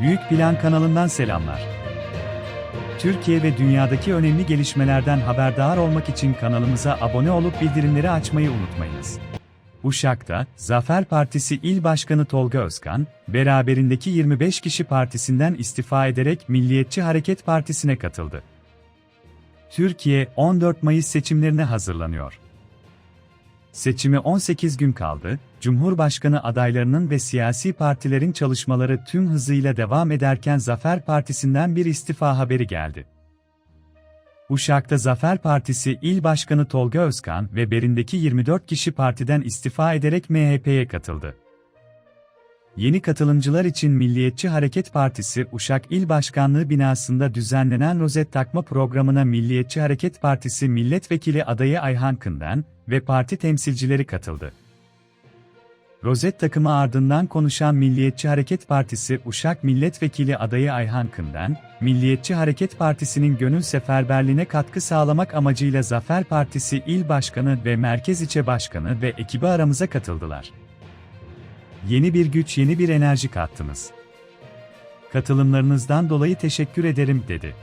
Büyük Plan kanalından selamlar. Türkiye ve dünyadaki önemli gelişmelerden haberdar olmak için kanalımıza abone olup bildirimleri açmayı unutmayınız. Uşak'ta, Zafer Partisi İl Başkanı Tolga Özkan, beraberindeki 25 kişi partisinden istifa ederek Milliyetçi Hareket Partisi'ne katıldı. Türkiye, 14 Mayıs seçimlerine hazırlanıyor. Seçime 18 gün kaldı, Cumhurbaşkanı adaylarının ve siyasi partilerin çalışmaları tüm hızıyla devam ederken Zafer Partisi'nden bir istifa haberi geldi. Uşak'ta Zafer Partisi İl Başkanı Tolga Özkan ve berindeki 24 kişi partiden istifa ederek MHP'ye katıldı. Yeni katılımcılar için Milliyetçi Hareket Partisi Uşak İl Başkanlığı binasında düzenlenen rozet takma programına Milliyetçi Hareket Partisi Milletvekili adayı Ayhan Kından ve parti temsilcileri katıldı. Rozet takımı ardından konuşan Milliyetçi Hareket Partisi Uşak Milletvekili adayı Ayhan Kından, Milliyetçi Hareket Partisi'nin gönül seferberliğine katkı sağlamak amacıyla Zafer Partisi İl Başkanı ve Merkez İlçe Başkanı ve ekibi aramıza katıldılar. Yeni bir güç, yeni bir enerji kattınız. Katılımlarınızdan dolayı teşekkür ederim, dedi.